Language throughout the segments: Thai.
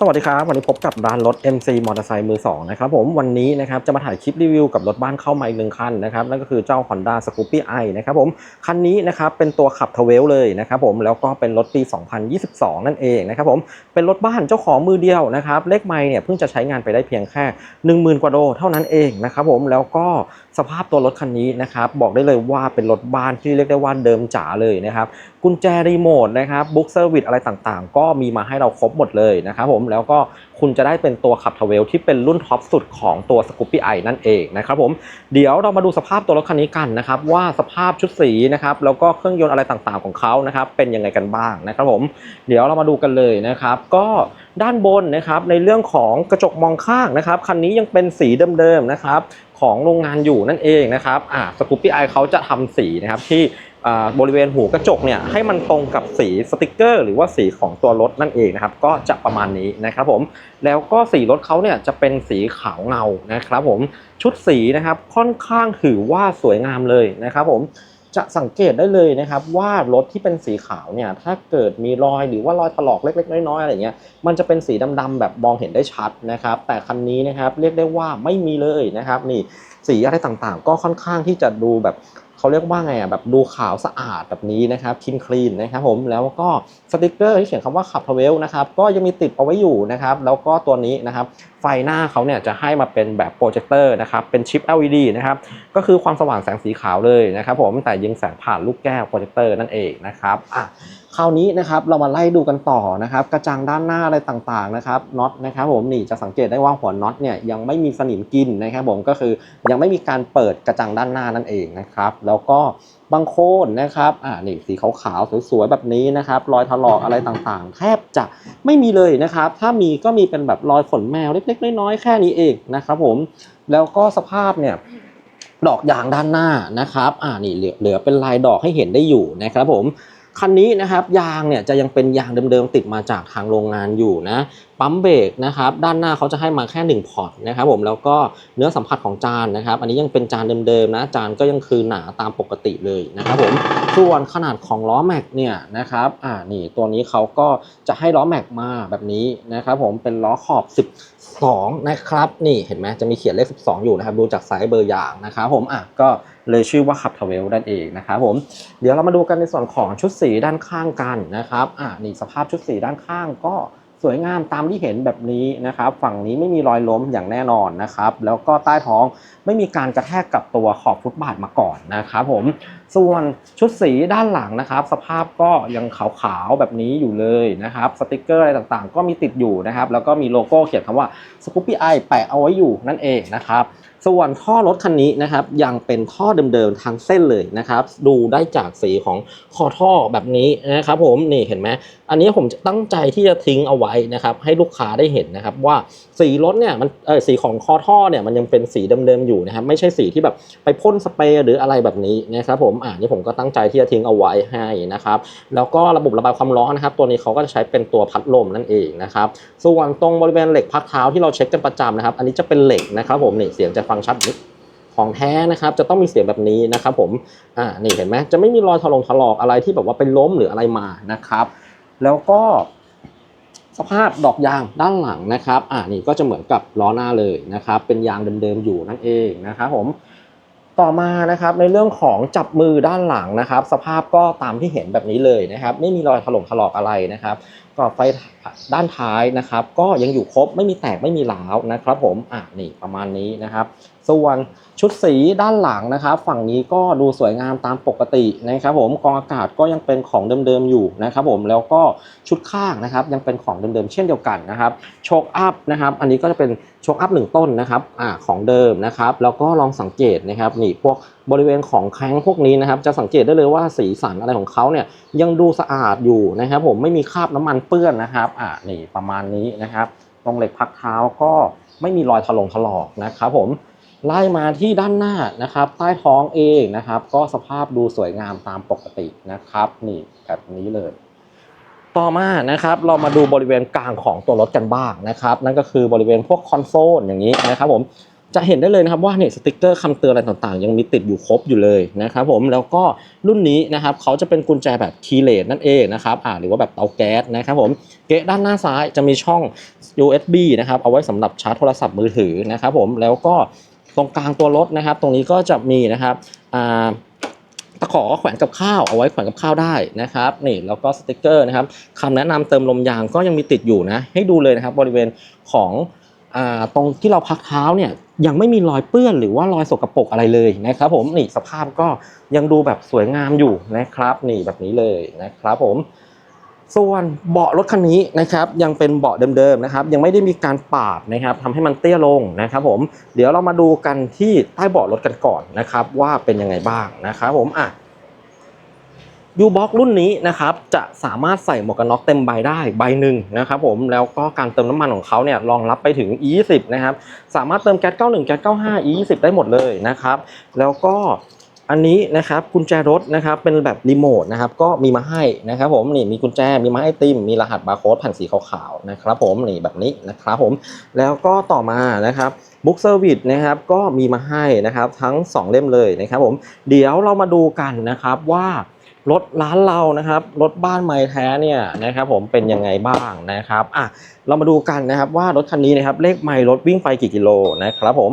สวัสดีครับ วันนี้พบกับร้านรถ MC มอเตอร์ไซค์มือ2นะครับผมวันนี้นะครับจะมาถ่ายคลิปรีวิวกับรถบ้านเข้ามาอีกหนึ่งคันนะครับนั่นก็คือเจ้า Honda Scoopy i นะครับผมคันนี้นะครับเป็นตัวขับทเวลเลยนะครับผมแล้วก็เป็นรถปี 2022 นั่นเองนะครับผมเป็นรถบ้านเจ้าของมือเดียวนะครับเลขไมล์เนี่ยเพิ่งจะใช้งานไปได้เพียงแค่ 10,000 กว่าโลเท่านั้นเองนะครับผมแล้วก็สภาพตัวรถคันนี้นะครับบอกได้เลยว่าเป็นรถบ้านที่เรียกได้ว่าเดิมจ๋าเลยนะครับกุญแจรีโมทนะครับบุ๊กเซอร์วิสอะไรต่างๆ ก็มีมาให้เราครบหมดเลยนะครับผมแล้วก็คุณจะได้เป็นตัวขับทเวลที่เป็นรุ่นท็อปสุดของตัว Scoopy i นั่นเองนะครับผมเดี๋ยวเรามาดูสภาพตัวรถคันนี้กันนะครับว่าสภาพชุดสีนะครับแล้วก็เครื่องยนต์อะไรต่างๆของเขานะครับเป็นยังไงกันบ้างนะครับผมเดี๋ยวเรามาดูกันเลยนะครับก็ด้านบนนะครับในเรื่องของกระจกมองข้างนะครับคันนี้ยังเป็นสีเดิมๆนะครับของโรงงานอยู่นั่นเองนะครับอ่า Scoopy i เขาจะทำสีนะครับที่ บริเวณหูกระจกเนี่ยให้มันตรงกับสีสติกเกอร์ หรือว่าสีของตัวรถนั่นเองนะครับก็จะประมาณนี้นะครับผมแล้วก็สีรถเขาเนี่ยจะเป็นสีขาวเงานะครับผมชุดสีนะครับค่อนข้างถือว่าสวยงามเลยนะครับผมจะสังเกตได้เลยนะครับว่ารถที่เป็นสีขาวเนี่ยถ้าเกิดมีรอยหรือว่ารอยถลอกเล็ก ๆ น้อยๆอะไรเงี้ยมันจะเป็นสีดำๆแบบมองเห็นได้ชัดนะครับ แต่คันนี้นะครับเรียกได้ว่าไม่มีเลยนะครับนี่สีอะไรต่างๆ ก็ค่อนข้างที่จะดูแบบ เขาเรียกว่าไงอะแบบดูขาวสะอาดแบบนี้นะครับคินคลีนนะครับผมแล้วก็สติกเกอร์ที่เขียนคำว่าขับทเวลนะครับก็ยังมีติดเอาไว้อยู่นะครับแล้วก็ตัวนี้นะครับไฟหน้าเขาเนี่ยจะให้มาเป็นแบบโปรเจคเตอร์นะครับเป็นชิป LED นะครับก็คือความสว่างแสงสีขาวเลยนะครับผมแต่ยิงแสงผ่านลูกแก้วโปรเจคเตอร์นั่นเองนะครับอะ คราวนี้นะครับเรามาไล่ดูกันต่อนะครับ กระจังด้านหน้าอะไรต่างๆนะครับน็อตนะครับผมนี่จะสังเกตได้ว่าหัวน็อตเนี่ยยังไม่มีสนิมกินนะครับผมก็คือยังไม่มีการเปิดกระจังด้านหน้านั่นเองนะครับ แล้วก็บางโคนนะครับอ่านี่สีขาวๆสวยๆแบบนี้นะครับรอยถลอกอะไรต่างๆ แทบจะไม่มีเลยนะครับ ถ้ามีก็มีเป็นแบบรอยขนแมวเล็กๆน้อยๆแค่นี้เองนะครับผมแล้วก็สภาพเนี่ยดอกยางด้านหน้านะครับอ่านี่เหลือเหลือเป็นลายดอกให้เห็นได้อยู่นะครับผม คันนี้นะครับยางเนี่ยจะยังเป็นยางเดิมๆติดมาจากทางโรงงานอยู่นะปั๊มเบรกนะครับด้านหน้าเขาจะให้มาแค่ 1 พอร์ตนะครับผมแล้วก็เนื้อสัมผัสของจานนะครับ อันนี้ยังเป็นจานเดิมๆนะจานก็ยังคือหนาตามปกติเลยนะครับผมส่วนขนาดของล้อแม็กเนี่ยนะครับอ่านี่ตัวนี้เขาก็จะให้ล้อแม็กมาแบบนี้นะครับผมเป็นล้อขอบ 12 นะครับ นี่เห็นไหมจะมีเขียนเลข 12 อยู่นะครับ ดูจากไซส์เบอร์อย่างนะครับผมอะก็เลยชื่อว่าขับทเวลนั่นเองนะครับผมเดี๋ยวเรามาดูกันในส่วนของชุดสีด้านข้างกันนะครับอะนี่สภาพชุดสีด้านข้างก็ สวยงามตามที่เห็นแบบนี้นะครับ ฝั่งนี้ไม่มีรอยล้มอย่างแน่นอนนะครับ แล้วก็ใต้ท้องไม่มีการกระแทกกับตัวขอบฟุตบาทมาก่อนนะครับผมส่วนชุดสีด้านหลังนะครับ สภาพก็ยังขาวๆแบบนี้อยู่เลยนะครับสติกเกอร์อะไรต่างๆ ก็มีติดอยู่นะครับ แล้วก็มีโลโก้เขียนคำว่า Scoopy i แปะเอาไว้อยู่นั่นเองนะครับส่วนท่อรถคันนี้นะครับยังเป็นท่อเดิมๆทางเส้นเลยนะครับ ดูได้จากสีของคอท่อแบบนี้นะครับผมนี่เห็นไหม อันนี้ผมจะตั้งใจที่จะทิ้งเอาไว้นะครับให้ลูกค้าได้เห็นนะครับว่าสีรถเนี่ยมันเออสีของคอท่อเนี่ยมันยังเป็นสีเดิมๆอยู่นะครับไม่ใช่สีที่แบบไปพ่นสเปรย์หรืออะไรแบบนี้นะครับผมอ่านี่ผมก็ตั้งใจที่จะทิ้งเอาไว้ให้นะครับแล้วก็ระบบระบายความร้อนนะครับตัวนี้เขาก็จะใช้เป็นตัวพัดลมนั่นเองนะครับส่วนตรงบริเวณเหล็กพักเท้าที่เราเช็คกันประจำนะครับ อันนี้จะเป็นเหล็กนะครับผมนี่เสียงจะฟังชัดนิดของแท้นะครับจะต้องมีเสียงแบบนี้นะครับผมอ่านี่เห็นไหมจะไม่มีรอยถลงถลอกอะไรที่แบบว่าเป็นล้มหรืออะไรมานะครับ แล้วก็สภาพดอกยางด้านหลังนะครับอ่านี่ก็จะเหมือนกับล้อหน้าเลยนะครับ เป็นยางเดิมๆอยู่นั่นเองนะครับผมต่อมานะครับในเรื่องของจับมือด้านหลังนะครับ สภาพก็ตามที่เห็นแบบนี้เลยนะครับ ไม่มีรอยถลกถลอกอะไรนะครับ ก็ไฟด้านท้ายนะครับ ก็ยังอยู่ครบไม่มีแตกไม่มีร้าวนะครับ ผมอะนี่ประมาณนี้นะครับ ส่วนชุดสีด้านหลังนะครับ ฝั่งนี้ก็ดูสวยงามตามปกตินะครับ ผมกองอากาศก็ยังเป็นของเดิมๆอยู่นะครับ ผมแล้วก็ชุดข้างนะครับ ยังเป็นของเดิมๆเช่นเดียวกันนะครับโชคอัพนะครับ อันนี้ก็จะเป็นโชคอัพหนึ่งต้นนะครับอ่าของเดิมนะครับ แล้วก็ลองสังเกตนะครับนี่พวก บริเวณของแข้งพวกนี้นะครับจะสังเกตได้เลยว่าสีสันอะไรของเขาเนี่ยยังดูสะอาดอยู่นะครับผมไม่มีคราบน้ำมันเปื้อนนะครับอ่านี่ประมาณนี้นะครับตรงเหล็กพักเท้าก็ไม่มีรอยถลงถลอกนะครับผมไล่มาที่ด้านหน้านะครับใต้ท้องเองนะครับ ก็สภาพดูสวยงามตามปกตินะครับนี่แบบนี้เลย ต่อมานะครับเรามาดูบริเวณกลางของตัวรถกันบ้างนะครับ นั่นก็คือบริเวณพวกคอนโซลอย่างนี้นะครับผม จะเห็นได้เลยนะครับว่าเนี่ยสติกเกอร์คำเตือนอะไรต่างๆ ยังมีติดอยู่ครบอยู่เลยนะครับผมแล้วก็รุ่นนี้นะครับเขาจะเป็นกุญแจแบบคีย์เลสนั่นเองนะครับอ่าหรือว่าแบบเตาแก๊สนะครับผมเกะด้านหน้าซ้ายจะมีช่อง USB นะครับเอาไว้สำหรับชาร์จโทรศัพท์มือถือนะครับผมแล้วก็ตรงกลางตัวรถนะครับ ตรงนี้ก็จะมีนะครับอ่าตะขอแขวนกับข้าวเอาไว้แขวนกับข้าวได้นะครับนี่แล้วก็สติกเกอร์นะครับคำแนะนำเติมลมยางก็ยังมีติดอยู่นะให้ดูเลยนะครับบริเวณของ ตรงที่เราพักเท้าเนี่ยยังไม่มีรอยเปื้อนหรือว่ารอยสกปรกอะไรเลยนะครับผมนี่สภาพก็ยังดูแบบสวยงามอยู่นะครับนี่แบบนี้เลยนะครับผมส่วนเบาะรถคันนี้นะครับยังเป็นเบาะเดิมๆนะครับยังไม่ได้มีการปาดนะครับทำให้มันเตี้ยลงนะครับผมเดี๋ยวเรามาดูกันที่ใต้เบาะรถกันก่อนนะครับว่าเป็นยังไงบ้างนะครับผมอะ ยูบ็อกรุ่นนี้นะครับจะสามารถใส่หมวกกันน็อกเต็มใบได้ใบหนึ่งนะครับผมแล้วก็การเติมน้ำมันของเขาเนี่ยรองรับไปถึง E20 นะครับสามารถเติมแก๊ส91แก๊ส95 E20 ได้หมดเลยนะครับแล้วก็อันนี้นะครับกุญแจรถนะครับเป็นแบบรีโมทนะครับก็มีมาให้นะครับผมนี่มีกุญแจมีไม้ไอติมมีรหัสบาร์โค้ดแผ่นสีขาวๆนะครับผมนี่แบบนี้นะครับผมแล้วก็ต่อมานะครับบุ๊กเซอร์วิสนะครับก็มีมาให้นะครับทั้ง 2 เล่มเลยนะครับผมเดี๋ยวเรามาดูกันนะครับว่า รถร้านเรานะครับรถบ้านไม้แท้เนี่ยนะครับผมเป็นยังไงบ้างนะครับอะเรามาดูกันนะครับว่ารถคันนี้นะครับเลขไมล์รถวิ่งไปกี่กิโลนะครับผม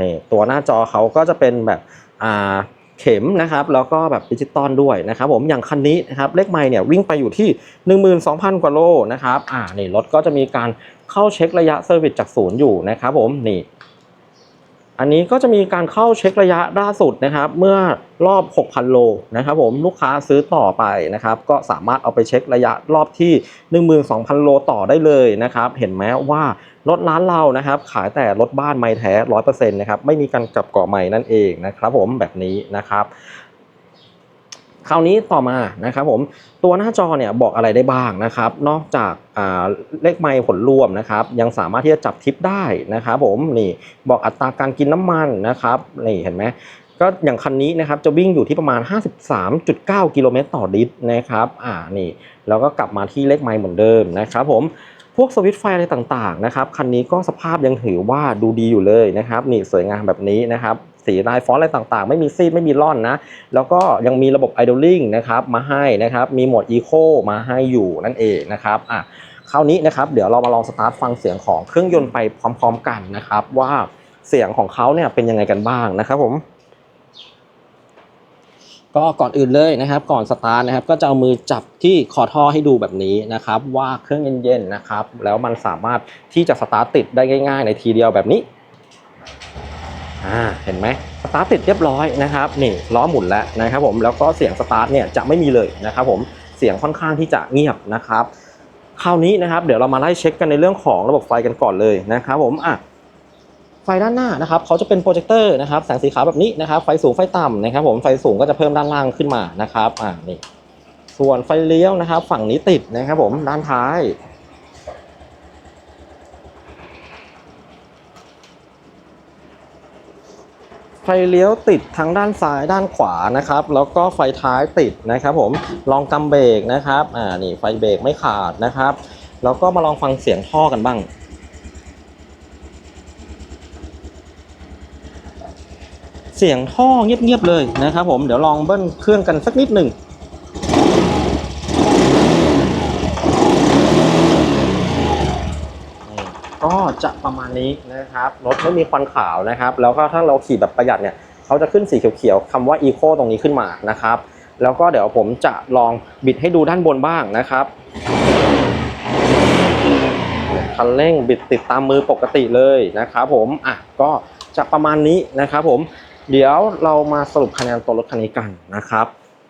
นี่ตัวหน้าจอเขาก็จะเป็นแบบอ่าเข็มนะครับแล้วก็แบบดิจิตอลด้วยนะครับผมอย่างคันนี้นะครับเลขไมล์เนี่ยวิ่งไปอยู่ที่ 12,000 กว่าโลนะครับอ่านี่รถก็จะมีการเข้าเช็คระยะเซอร์วิสจากศูนย์อยู่นะครับผมนี่ อันนี้ก็จะมีการเข้าเช็คระยะล่าสุดนะครับ เมื่อรอบ 6,000 โลนะครับผมลูกค้าซื้อต่อไปนะครับ ก็สามารถเอาไปเช็คระยะรอบที่ 12,000 โลต่อได้เลยนะครับ เห็นไหมว่ารถร้านเรานะครับ ขายแต่รถบ้านไม่แท้ร้อยเปอร์เซ็นต์นะครับไม่มีการกลับก่อใหม่นั่นเองนะครับ ผมแบบนี้นะครับ คราวนี้ต่อมานะครับผมตัวหน้าจอเนี่ยบอกอะไรได้บ้างนะครับ นอกจากเลขไมล์ผลรวมนะครับยังสามารถที่จะจับทิปได้นะครับผมนี่บอกอัตราการกินน้ำมันนะครับนี่เห็นไหมก็อย่างคันนี้นะครับจะวิ่งอยู่ที่ประมาณ 53.9 กิโลเมตรต่อลิตรนะครับอ่านี่แล้วก็กลับมาที่เลขไมล์เหมือนเดิมนะครับผมพวกสวิตไฟอะไรต่างๆนะครับคันนี้ก็สภาพยังถือว่าดูดีอยู่เลยนะครับนี่สวยงามแบบนี้นะครับ สีลายฟอนต์อะไรต่างๆ ไม่มีซีดไม่มีร่อนนะ แล้วก็ยังมีระบบ idling นะครับมาให้นะครับ มีโหมด eco มาให้อยู่นั่นเองนะครับอะคราวนี้นะครับเดี๋ยวเรามาลองสตาร์ทฟังเสียงของเครื่องยนต์ไปพร้อมๆกันนะครับว่าเสียงของเขาเนี่ยเป็นยังไงกันบ้างนะครับผมก็ก่อนอื่นเลยนะครับก่อนสตาร์ทนะครับก็จะเอามือจับที่คอท่อให้ดูแบบนี้นะครับว่าเครื่องเย็นๆนะครับแล้วมันสามารถที่จะสตาร์ทติดได้ง่าย ๆ ในทีเดียวแบบนี้ อ่าเห็นไหมสตาร์ทติดเรียบร้อยนะครับนี่ล้อหมุนแล้วนะครับผมแล้วก็เสียงสตาร์ทเนี่ยจะไม่มีเลยนะครับผมเสียงค่อนข้างที่จะเงียบนะครับคราวนี้นะครับเดี๋ยวเรามาไล่เช็คกันในเรื่องของระบบไฟกันก่อนเลยนะครับผมอะไฟด้านหน้านะครับเขาจะเป็นโปรเจคเตอร์นะครับแสงสีขาวแบบนี้นะครับไฟสูงไฟต่ำนะครับผมไฟสูงก็จะเพิ่มด้านล่างขึ้นมานะครับอ่านี่ส่วนไฟเลี้ยวนะครับ ฝั่งนี้ติดนะครับผมด้านท้าย ไฟเลี้ยวติดทั้งด้านซ้ายด้านขวานะครับ แล้วก็ไฟท้ายติดนะครับผมลองกำเบรกนะครับอ่านี่ไฟเบรกไม่ขาดนะครับ แล้วก็มาลองฟังเสียงท่อกันบ้างเสียงท่อเงียบๆเลยนะครับผมเดี๋ยวลองเบิ้ลเครื่องกันสักนิดหนึ่ง ก็จะประมาณนี้นะครับรถไม่มีควันขาวนะครับ แล้วก็ถ้าเราขี่แบบประหยัดเนี่ยเขาจะขึ้นสีเขียวๆคำว่า Eco ตรงนี้ขึ้นมานะครับ แล้วก็เดี๋ยวผมจะลองบิดให้ดูด้านบนบ้างนะครับคันเร่งบิดติดตามมือปกติเลยนะครับผมอะก็จะประมาณนี้นะครับผมเดี๋ยวเรามาสรุปคะแนนตัวรถคันนี้กันนะครับ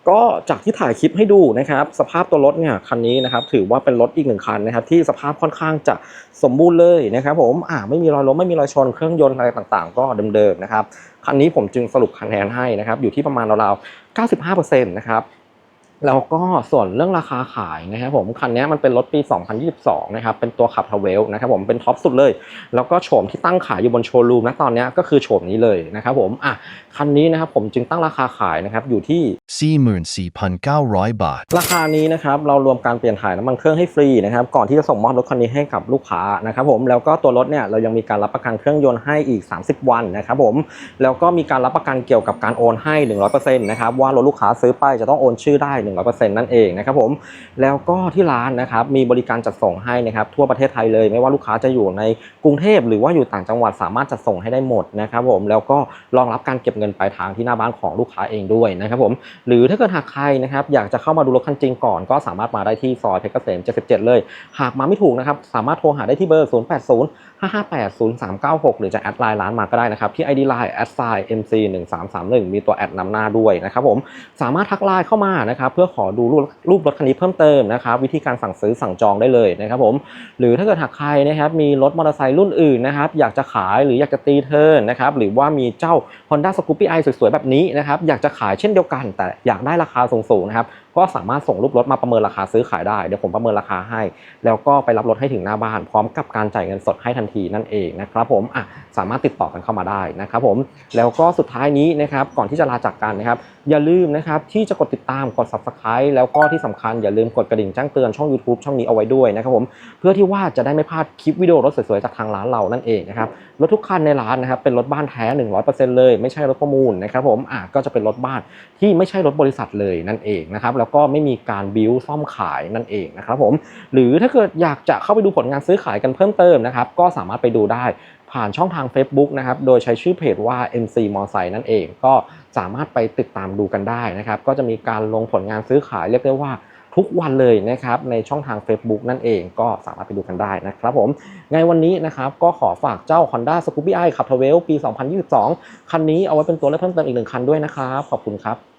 ก็จากที่ถ่ายคลิปให้ดูนะครับสภาพตัวรถเนี่ยคันนี้นะครับถือว่าเป็นรถอีกหนึ่งคันนะครับที่สภาพค่อนข้างจะสมบูรณ์เลยนะครับผมอ่าไม่มีรอยล้มไม่มีรอยชนเครื่องยนต์อะไรต่างๆ ก็เดิมๆนะครับคันนี้ผมจึงสรุปคะแนนให้นะครับอยู่ที่ประมาณราวๆ95%นะครับ แล้วก็ส่วนเรื่องราคาขายนะครับผมคันนี้มันเป็นรถปี 2022 นะครับเป็นตัวขับทเวลนะครับผมเป็นท็อปสุดเลย แล้วก็โฉมที่ตั้งขายอยู่บนโชว์รูมนะตอนนี้ก็คือโฉมนี้เลยนะครับผมอะคันนี้นะครับผมจึงตั้งราคาขายนะครับอยู่ที่ 44,900 บาท ราคานี้นะครับเรารวมการเปลี่ยนถ่ายน้ำมันเครื่องให้ฟรีนะครับก่อนที่จะส่งมอบรถคันนี้ให้กับลูกค้านะครับผมแล้วก็ตัวรถเนี่ยเรายังมีการรับประกันเครื่องยนต์ให้อีก 30 วันนะครับผมแล้วก็มีการรับประกันเกี่ยวกับการโอนให้ 100%นะครับว่ารถลูกค้าซื้อไปจะต้องโอนชื่อได้100%นั่นเองนะครับผมแล้วก็ที่ร้านนะครับมีบริการจัดส่งให้นะครับทั่วประเทศไทยเลย ไม่ว่าลูกค้าจะอยู่ในกรุงเทพหรือว่าอยู่ต่างจังหวัดสามารถจัดส่งให้ได้หมดนะครับผมแล้วก็รองรับการเก็บเงินปลายทางที่หน้าบ้านของลูกค้าเองด้วยนะครับผมหรือถ้าเกิดหากใครนะครับอยากจะเข้ามาดูรถคันจริงก่อน ก็สามารถมาได้ที่ซอยเพชรเกษม77 เลย หากมาไม่ถูกนะครับสามารถโทรหาได้ที่เบอร์ 080 558 0396 หรือจะแอดไลน์ร้านมาก็ได้นะครับที่ ID Line a d s i mc 1 3 3 1มีตัวแอดนำหน้าด้วยนะครับผมสามารถทักไลน์เข้ามานะครับเพื่อขอดูรูปรูปรถคันนี้เพิ่มเติมนะครับวิธีการสั่งซื้อสั่งจองได้เลยนะครับผมหรือถ้าเกิดหากใครนะครับมีรถมอเตอร์ไซค์รุ่นอื่นนะครับอยากจะขายหรืออยากจะตีเทิร์นนะครับหรือว่ามีเจ้า Honda Scoopy i สวยๆแบบนี้นะครับอยากจะขายเช่นเดียวกัน แต่อยากได้ราคาสูงๆนะครับ ก็สามารถส่งรูปรถมาประเมินราคาซื้อขายได้ เดี๋ยวผมประเมินราคาให้ แล้วก็ไปรับรถให้ถึงหน้าบ้าน พร้อมกับการจ่ายเงินสดให้ทันทีนั่นเองนะครับผมอะสามารถติดต่อกันเข้ามาได้นะครับผมแล้วก็สุดท้ายนี้นะครับก่อนที่จะลาจากกันนะครับอย่าลืมนะครับที่จะกดติดตามกด subscribe แล้วก็ที่สำคัญอย่าลืมกดกระดิ่งแจ้งเตือนช่อง YouTube ช่องนี้เอาไว้ด้วยนะครับผมเพื่อที่ว่าจะได้ไม่พลาดคลิปวิดีโอรถสวยๆจากทางร้านเรานั่นเองนะครับรถทุกคันในร้านนะครับเป็นรถบ้านแท้ 100%เลย ไม่ใช่รถประมูลนะครับผมอะก็จะเป็นรถบ้านที่ไม่ใช่รถบริษัทเลยนั่นเองนะครับแล้วก็ไม่มีการบิวซ่อมขายนั่นเองนะครับผมหรือถ้าเกิดอยากจะเข้าไปดูผลงานซื้อขายกันเพิ่มเติมนะครับก็สามารถไปดูได้ผ่านช่องทาง Facebook นะครับ โดยใช้ชื่อเพจว่า MC m o ไซนั่นเอง ก็สามารถไปติดตามดูกันได้นะครับ ก็จะมีการลงผลงานซื้อขายเรียกได้ว่าทุกวันเลยนะครับในช่องทาง Facebook นั่นเองก็สามารถไปดูกันได้นะครับผมไงวันนี้นะครับก็ขอฝากเจ้า Honda Scoopy i ขับ t r a v e l ปี 2022 คันนี้เอาไว้เป็นตัวเลือกเพิ่มเติมอีกหนึ่งคันด้วยนะครับ ขอบคุณครับ